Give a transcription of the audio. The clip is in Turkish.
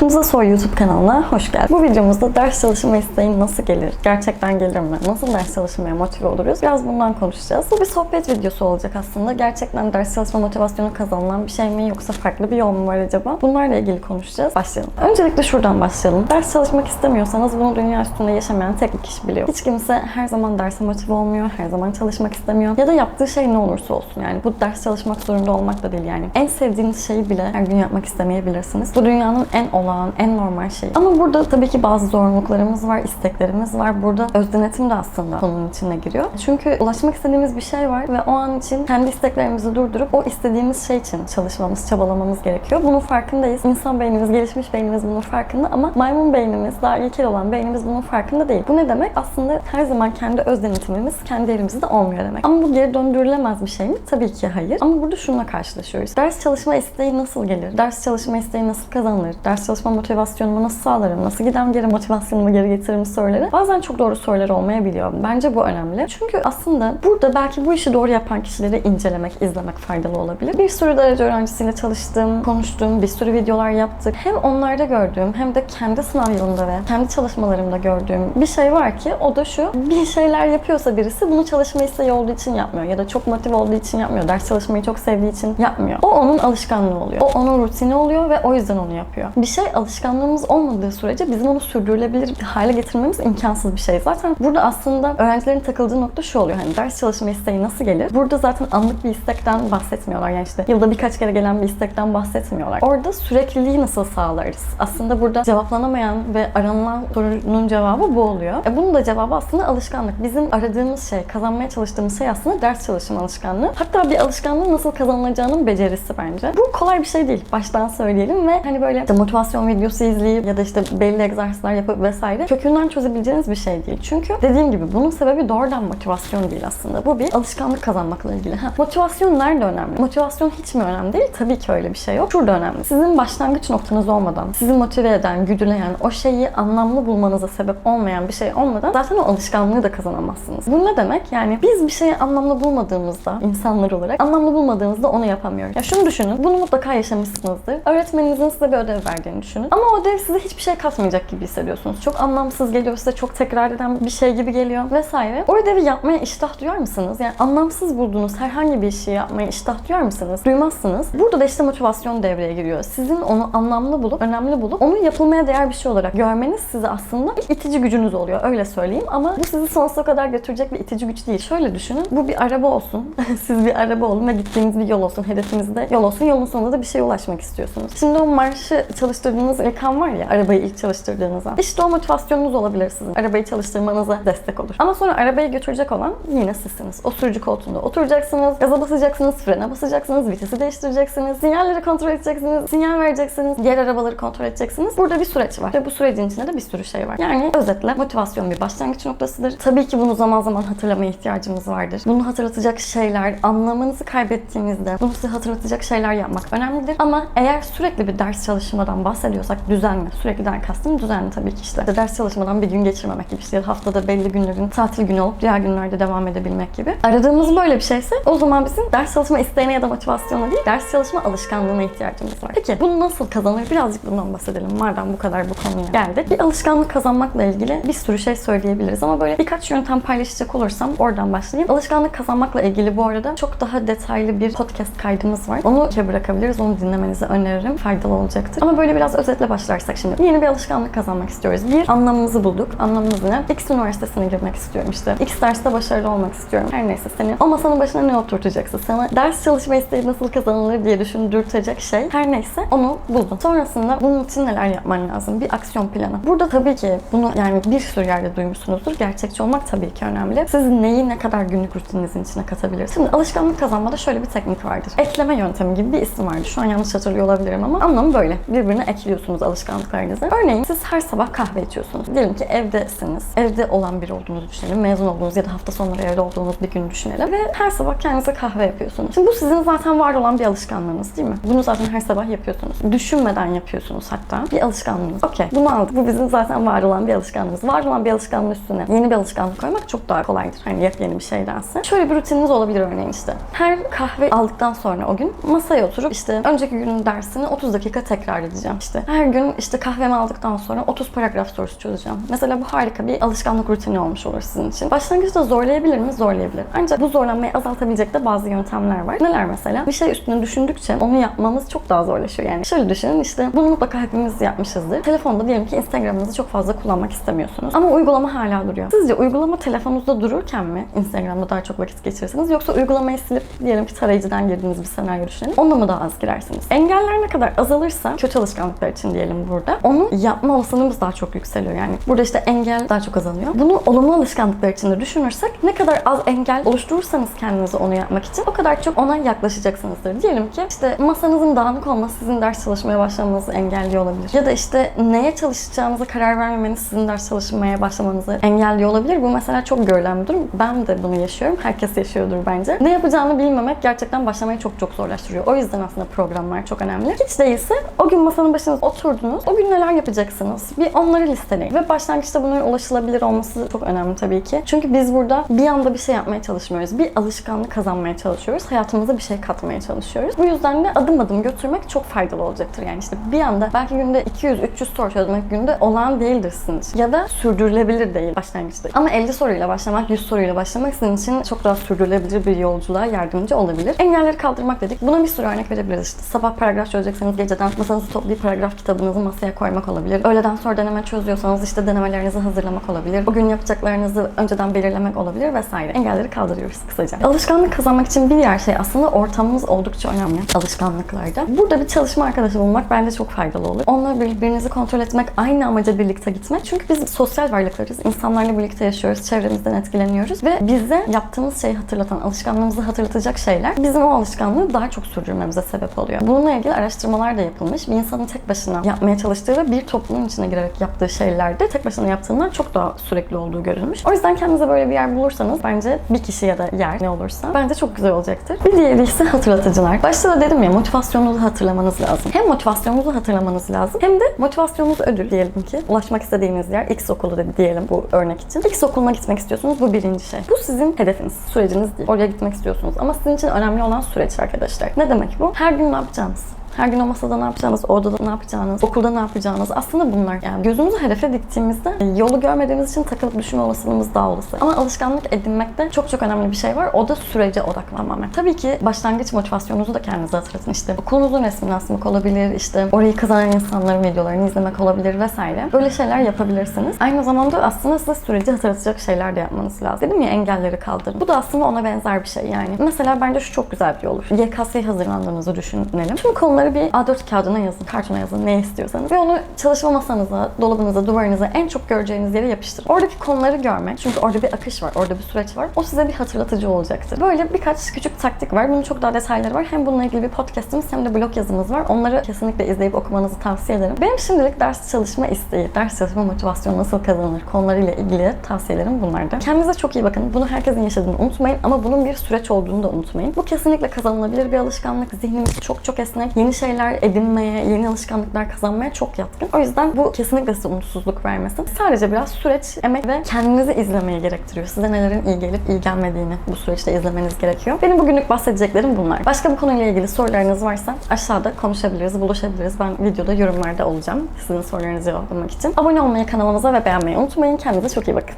Kumza Soy YouTube kanalına hoş geldin. Bu videomuzda ders çalışma isteği nasıl gelir? Gerçekten gelir mi? Nasıl ders çalışmaya motive oluruz? Biraz bundan konuşacağız. Bu bir sohbet videosu olacak aslında. Gerçekten ders çalışma motivasyonu kazanılan bir şey mi yoksa farklı bir yol mu var acaba? Bunlarla ilgili konuşacağız. Başlayalım. Öncelikle şuradan başlayalım. Ders çalışmak istemiyorsanız bunu dünya üstünde yaşamayan tek bir kişi biliyor. Hiç kimse her zaman derse motive olmuyor, her zaman çalışmak istemiyor. Ya da yaptığı şey ne olursa olsun. Yani bu ders çalışmak zorunda olmak da değil yani. En sevdiğiniz şeyi bile her gün yapmak istemeyebilirsiniz. Bu dünyanın en olağan, en normal şeyi. Ama burada tabii ki bazı zorunluluklarımız var, isteklerimiz var. Burada öz denetim de aslında konunun içine giriyor. Çünkü ulaşmak istediğimiz bir şey var ve o an için kendi isteklerimizi durdurup o istediğimiz şey için çalışmamız, çabalamamız gerekiyor. Bunun farkındayız. İnsan beynimiz, gelişmiş beynimiz bunun farkında ama maymun beynimiz, daha ilkel olan beynimiz bunun farkında değil. Bu ne demek? Aslında her zaman kendi öz denetimimiz kendi elimizde olmuyor demek. Ama bu geri döndürülemez bir şey mi? Tabii ki hayır. Ama burada şununla karşılaşıyoruz. Ders çalışma isteği nasıl gelir? Ders çalışma isteği nasıl kazanılır? Ders çalışma motivasyonumu nasıl sağlarım? Nasıl giden geri motivasyonumu geri getiririm soruları. Bazen çok doğru sorular olmayabiliyor. Bence bu önemli. Çünkü aslında burada belki bu işi doğru yapan kişileri incelemek, izlemek faydalı olabilir. Bir sürü derece öğrencisiyle çalıştım, konuştum, bir sürü videolar yaptık. Hem onlarda gördüğüm hem de kendi sınav yılında ve kendi çalışmalarımda gördüğüm bir şey var ki o da şu. Bir şeyler yapıyorsa birisi bunu çalışma isteği olduğu için yapmıyor ya da çok motive olduğu için yapmıyor. Ders çalışmayı çok sevdiği için yapmıyor. O onun alışkanlığı oluyor. O onun rutini oluyor ve o yüzden onu yapıyor. Bir şey alışkanlığımız olmadığı sürece bizim onu sürdürülebilir hale getirmemiz imkansız bir şey. Zaten burada aslında öğrencilerin takıldığı nokta şu oluyor. Hani ders çalışma isteği nasıl gelir? Burada zaten anlık bir istekten bahsetmiyorlar. Yani işte yılda birkaç kere gelen bir istekten bahsetmiyorlar. Orada sürekliliği nasıl sağlarız? Aslında burada cevaplanamayan ve aranılan sorunun cevabı bu oluyor. E bunun da cevabı aslında alışkanlık. Bizim aradığımız şey, kazanmaya çalıştığımız şey aslında ders çalışma alışkanlığı. Hatta bir alışkanlığın nasıl kazanılacağının becerisi bence. Bu kolay bir şey değil. Baştan söyleyelim ve hani böyle motivasyon videosu izleyip ya da işte belli egzersizler yapıp vesaire kökünden çözebileceğiniz bir şey değil. Çünkü dediğim gibi bunun sebebi doğrudan motivasyon değil aslında. Bu bir alışkanlık kazanmakla ilgili. Ha, motivasyon nerede önemli? Motivasyon hiç mi önemli değil? Tabii ki öyle bir şey yok. Şurada önemli. Sizin başlangıç noktanız olmadan, sizi motive eden, güdüleyen, o şeyi anlamlı bulmanıza sebep olmayan bir şey olmadan zaten o alışkanlığı da kazanamazsınız. Bu ne demek? Yani biz bir şeyi anlamlı bulmadığımızda insanlar olarak anlamlı bulmadığımızda onu yapamıyoruz. Ya şunu düşünün. Bunu mutlaka yaşamışsınızdır. Öğretmeninizin size bir ödev verdiğini düşünün. Ama o ödev size hiçbir şey katmayacak gibi hissediyorsunuz. Çok anlamsız geliyor size, çok tekrar eden bir şey gibi geliyor vesaire. O ödevi yapmaya iştah duyar mısınız? Yani anlamsız bulduğunuz herhangi bir işi yapmaya iştah duyar mısınız? Duymazsınız. Burada da işte motivasyon devreye giriyor. Sizin onu anlamlı bulup, önemli bulup, onu yapılmaya değer bir şey olarak görmeniz size aslında ilk itici gücünüz oluyor. Öyle söyleyeyim. Ama bu sizi sonsuza kadar götürecek bir itici güç değil. Şöyle düşünün. Bu bir araba olsun. Siz bir araba olun ve gittiğiniz bir yol olsun. Hedefiniz de yol olsun. Yolun sonunda da bir şeye ulaşmak istiyorsunuz. Şimdi o marşı çalıştırdığınız ilk an var ya, arabayı ilk çalıştırdığınız an. İşte o motivasyonunuz olabilir sizin. Arabayı çalıştırmanıza destek olur. Ama sonra arabayı götürecek olan yine sizsiniz. O sürücü koltuğunda oturacaksınız, gaza basacaksınız, frene basacaksınız, vitesi değiştireceksiniz, sinyalleri kontrol edeceksiniz, sinyal vereceksiniz, diğer arabaları kontrol edeceksiniz. Burada bir süreç var ve bu sürecin içinde de bir sürü şey var. Yani özetle motivasyon bir başlangıç noktasıdır. Tabii ki bunu zaman zaman hatırlamaya ihtiyacımız vardır. Bunu hatırlatacak şeyler, anlamınızı kaybettiğinizde bunu size hatırlatacak şeyler yapmak önemlidir. Ama eğer sürekli bir ders çalışmadan bahsediyorsak düzenli, sürekliden kastım düzenli tabii ki işte. Ders çalışmadan bir gün geçirmemek gibi işte haftada belli günlerin tatil günü olup diğer günlerde devam edebilmek gibi. Aradığımız böyle bir şeyse o zaman bizim ders çalışma isteğine ya da motivasyona değil, ders çalışma alışkanlığına ihtiyacımız var. Peki bunu nasıl kazanır? Birazcık bundan bahsedelim. Madem bu kadar bu konuya geldik. Bir alışkanlık kazanmakla ilgili bir sürü şey söyleyebiliriz ama böyle birkaç yöntem paylaşacak olursam oradan başlayayım. Alışkanlık kazanmakla ilgili bu arada çok daha detaylı bir podcast kaydımız var. Onu bırakabiliriz. Onu dinlemenizi öneririm. Faydalı olacaktır. Ama böyle biraz özetle başlarsak şimdi. Yeni bir alışkanlık kazanmak istiyoruz. Bir, anlamımızı bulduk. Anlamımız ne? X üniversitesine girmek istiyorum işte. X derste başarılı olmak istiyorum. Her neyse senin o masanın başına ne oturtacaksın? Sana ders çalışma isteği nasıl kazanılır diye düşündürtecek şey. Her neyse onu buldun. Sonrasında bunun için neler yapman lazım? Bir aksiyon planı. Burada tabii ki bunu yani bir sürü yerde duymuşsunuzdur. Gerçekçi olmak tabii ki önemli. Siz neyi ne kadar günlük rutininizin içine katabilirsiniz? Şimdi alışkanlık kazanmada şöyle bir teknik vardır. Ekleme yöntemi gibi bir isim vardı. Şu an yanlış hatırlıyor olabilirim ama anlamı böyle. Birbirine ekliyorsunuz alışkanlıklarınızı. Örneğin siz her sabah kahve içiyorsunuz. Diyelim ki evdesiniz. Evde olan biri olduğunuzu düşünelim. Mezun olduğunuz ya da hafta sonları evde olduğunuz bir gün düşünelim. Ve her sabah kendinize kahve yapıyorsunuz. Şimdi bu sizin zaten var olan bir alışkanlığınız değil mi? Bunu zaten her sabah yapıyorsunuz. Düşünmeden yapıyorsunuz hatta. Bir alışkanlığınız. Okey. Bunu aldık. Bu bizim zaten var olan bir alışkanlığımız. Var olan bir alışkanlığın üstüne yeni bir alışkanlık koymak çok daha kolaydır. Hani yepyeni bir şeydense. Şöyle bir rutininiz olabilir örneğin işte. Her kahve aldıktan sonra o gün masaya oturup işte önceki günün dersini 30 dakika tekrar edeceğim. İşte. Her gün işte kahvemi aldıktan sonra 30 paragraf sorusu çözeceğim. Mesela bu harika bir alışkanlık rutini olmuş olur sizin için. Başlangıçta zorlayabilir mi? Zorlayabilir. Ancak bu zorlanmayı azaltabilecek de bazı yöntemler var. Neler mesela? Bir şey üstüne düşündükçe onu yapmamız çok daha zorlaşıyor. Yani şöyle düşünün işte bunu mutlaka hepimiz yapmışızdır. Telefonda diyelim ki Instagram'ınızı çok fazla kullanmak istemiyorsunuz. Ama uygulama hala duruyor. Sizce uygulama telefonunuzda dururken mi Instagram'da daha çok vakit geçirirsiniz? Yoksa uygulamayı silip diyelim ki tarayıcıdan girdiğiniz bir senaryo düşünelim. Onunla mı daha az girersiniz? Engeller ne kadar azalırsa kötü alışkanlıklar için diyelim burada. Onu yapma olasılığımız daha çok yükseliyor. Yani burada işte engel daha çok azalıyor. Bunu olumlu alışkanlıklar için de düşünürsek ne kadar az engel oluşturursanız kendinize onu yapmak için o kadar çok ona yaklaşacaksınızdır. Diyelim ki işte masanızın dağınık olması sizin ders çalışmaya başlamanızı engelliyor olabilir. Ya da işte neye çalışacağınıza karar vermemeniz sizin ders çalışmaya başlamanızı engelliyor olabilir. Bu mesela çok görülen bir durum. Ben de bunu yaşıyorum. Herkes yaşıyordur bence. Ne yapacağını bilmemek gerçekten başlamayı çok çok zorlaştırıyor. O yüzden aslında programlar çok önemli. Hiç değilse o gün masanın başına oturdunuz. O gün neler yapacaksınız? Bir onları listeleyin. Ve başlangıçta bunların ulaşılabilir olması çok önemli tabii ki. Çünkü biz burada bir anda bir şey yapmaya çalışmıyoruz. Bir alışkanlık kazanmaya çalışıyoruz. Hayatımıza bir şey katmaya çalışıyoruz. Bu yüzden de adım adım götürmek çok faydalı olacaktır. Yani işte bir anda belki günde 200-300 soru çözmek günde olağan değildir sizin için. Ya da sürdürülebilir değil başlangıçta. Ama 50 soruyla başlamak, 100 soruyla başlamak sizin için çok daha sürdürülebilir bir yolculuğa yardımcı olabilir. Engelleri kaldırmak dedik. Buna bir sürü örnek verebiliriz. İşte sabah paragraf çözecekseniz geceden masanızı toplayıp paragraf kitabınızı masaya koymak olabilir. Öğleden sonra deneme çözüyorsanız işte denemelerinizi hazırlamak olabilir. O gün yapacaklarınızı önceden belirlemek olabilir vesaire. Engelleri kaldırıyoruz kısaca. Alışkanlık kazanmak için bir diğer şey aslında ortamımız oldukça önemli alışkanlıklarda. Burada bir çalışma arkadaşı bulmak bence çok faydalı olur. Onunla birbirinizi kontrol etmek, aynı amaca birlikte gitmek. Çünkü biz sosyal varlıklarız. İnsanlarla birlikte yaşıyoruz, çevremizden etkileniyoruz ve bize yaptığımız şeyi hatırlatan, alışkanlığımızı hatırlatacak şeyler bizim o alışkanlığı daha çok sürdürmemize sebep oluyor. Bununla ilgili araştırmalar da yapılmış. Bir insanın tek başına yapmaya çalıştığı ve bir toplumun içine girerek yaptığı şeylerde tek başına yaptığından çok daha sürekli olduğu görülmüş. O yüzden kendinize böyle bir yer bulursanız bence bir kişi ya da yer ne olursa bence çok güzel olacaktır. Bir diğeri ise hatırlatıcılar. Başta da dedim ya motivasyonunuzu hatırlamanız lazım. Hem motivasyonunuzu hatırlamanız lazım hem de motivasyonunuz ödül diyelim ki. Ulaşmak istediğiniz yer X okulu dedi diyelim bu örnek için. X okuluna gitmek istiyorsunuz. Bu birinci şey. Bu sizin hedefiniz, süreciniz değil. Oraya gitmek istiyorsunuz. Ama sizin için önemli olan süreç arkadaşlar. Ne demek bu? Her gün ne yapacağınız? Her gün o masada ne yapacağınız, orada da ne yapacağınız, okulda ne yapacağınız aslında bunlar. Yani gözümüzü hedefe diktiğimizde yolu görmediğimiz için takılıp düşme olasılığımız daha olası. Ama alışkanlık edinmekte çok çok önemli bir şey var. O da sürece odaklanmamak. Tabii ki başlangıç motivasyonunuzu da kendinize hatırlatın. İşte okulunuzun resmini asmak olabilir, işte orayı kazanan insanların videolarını izlemek olabilir vesaire. Böyle şeyler yapabilirsiniz. Aynı zamanda aslında size süreci hatırlatacak şeyler de yapmanız lazım. Dedim ya engelleri kaldırın. Bu da aslında ona benzer bir şey yani. Mesela bence şu çok güzel bir yol olur. YKS'ye hazırlandığınızı düşünelim. Tüm konuları bir A4 kağıdına yazın, kartona yazın, ne istiyorsanız. Ve onu çalışma masanıza, dolabınıza, duvarınıza en çok göreceğiniz yere yapıştırın. Oradaki konuları görmek, çünkü orada bir akış var, orada bir süreç var. O size bir hatırlatıcı olacaktır. Böyle birkaç küçük taktik var. Bunun çok daha detayları var. Hem bununla ilgili bir podcastimiz hem de blog yazımız var. Onları kesinlikle izleyip okumanızı tavsiye ederim. Benim şimdilik ders çalışma isteği, ders çalışma motivasyonu nasıl kazanılır konularıyla ilgili tavsiyelerim bunlardı. Kendinize çok iyi bakın. Bunu herkesin yaşadığını unutmayın ama bunun bir süreç olduğunu da unutmayın. Bu kesinlikle kazanılabilir bir alışkanlık. Zihnimiz çok çok esnek. Yeni şeyler edinmeye, yeni alışkanlıklar kazanmaya çok yatkın. O yüzden bu kesinlikle size umutsuzluk vermesin. Sadece biraz süreç, emek ve kendinizi izlemeye gerektiriyor. Size nelerin iyi gelip iyi gelmediğini bu süreçte izlemeniz gerekiyor. Benim bugünlük bahsedeceklerim bunlar. Başka bu konuyla ilgili sorularınız varsa aşağıda konuşabiliriz, buluşabiliriz. Ben videoda yorumlarda olacağım sizin sorularınızı cevaplamak için. Abone olmayı kanalımıza ve beğenmeyi unutmayın. Kendinize çok iyi bakın.